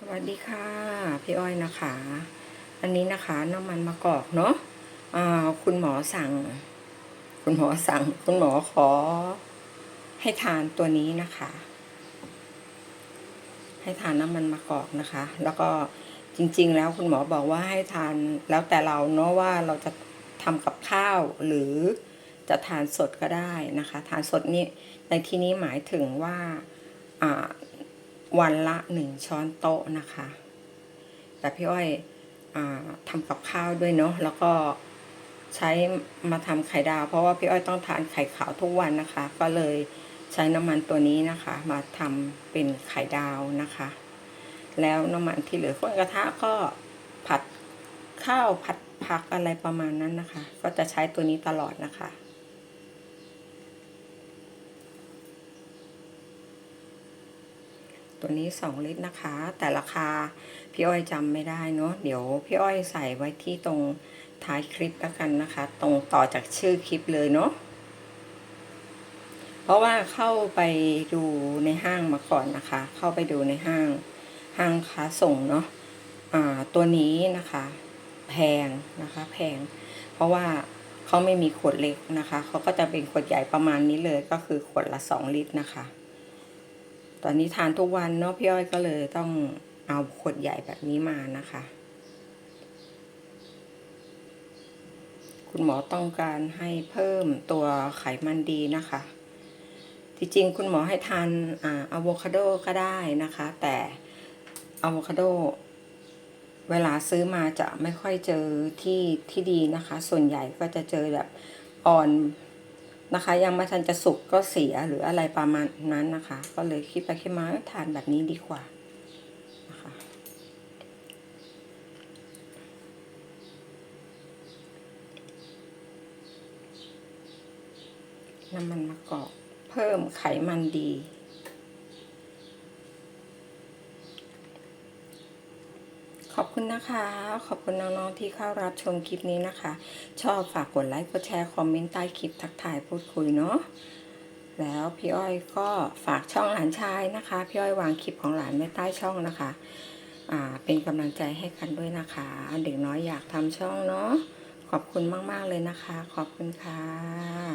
สวัสดีค่ะ พี่อ้อยนะคะ อันนี้นะคะน้ำมันมะกอกเนาะคุณหมอสั่ง คุณหมอสั่ง คุณหมอขอ ให้ทานตัวนี้นะคะ ให้ทานน้ำมันมะกอกนะคะ แล้วก็จริง ๆ แล้วคุณหมอบอกว่าให้ทานแล้วแต่เราเนาะว่าเราจะทำกับข้าวหรือจะทานสดก็ได้นะคะ ทานสดนี่ในที่นี้หมายถึงว่า วันละหนึ่งช้อนโต๊ะนะคะ แต่พี่อ้อยอทำกับข้าวด้วยเนาะแล้วก็ใช้มาทำไข่ดาว เพราะว่าพี่อ้อยต้องทานไข่ขาวทุกวันนะคะ ก็เลยใช้น้ำมันตัวนี้นะคะ มาทำเป็นไข่ดาวนะคะ แล้วน้ำมันที่เหลือก้นกระทะก็ผัดข้าวผัดผักอะไรประมาณนั้นนะคะ ก็จะใช้ตัวนี้ตลอดนะคะ ตัวนี้สองลิตรนะคะ แต่ราคาพี่อ้อยจำไม่ได้เนาะเดี๋ยวพี่อ้อยใส่ไว้ที่ตรงท้ายคลิปแล้วกันนะคะ ตรงต่อจากชื่อคลิปเลยเนาะเพราะว่าเข้าไปดูในห้างมาก่อนนะคะ เข้าไปดูในห้างห้างค้าส่งเนาะอ่าตัวนี้นะคะ แพงนะคะ แพง เพราะว่าเขาไม่มีขวดเล็กนะคะ เขาก็จะเป็นขวดใหญ่ประมาณนี้เลยก็คือขวดละสองลิตรนะคะ ตอนนี้ทานทุกวันเนาะพี่อ้อยก็เลยต้องเอาขวดใหญ่แบบนี้มานะคะ คุณหมอต้องการให้เพิ่มตัวไขมันดีนะคะ ที่จริงคุณหมอให้ทานอ่าอะโวคาโดก็ได้นะคะ แต่อะโวคาโดเวลาซื้อมาจะไม่ค่อยเจอที่ที่ดีนะคะ ส่วนใหญ่ก็จะเจอแบบอ่อน นะคะ ยังไม่ทันจะสุกก็เสียหรืออะไรประมาณนั้นนะคะ ก็เลยคิดไปคิดมาทานแบบนี้ดีกว่านะคะน้ำมันมะกอกเพิ่มไขมันดี ขอบคุณนะคะ ขอบคุณน้องๆที่เข้ารับชมคลิปนี้นะคะ ชอบฝากกดไลค์กดแชร์คอมเมนต์ใต้คลิปทักทายพูดคุยเนาะแล้วพี่อ้อยก็ฝากช่องหลานชายนะคะพี่อ้อยวางคลิปของหลานไว้ใต้ช่องนะคะอ่าเป็นกำลังใจให้กันด้วยนะคะเด็กน้อยอยากทำช่องเนาะขอบคุณมากๆเลยนะคะ ขอบคุณค่ะ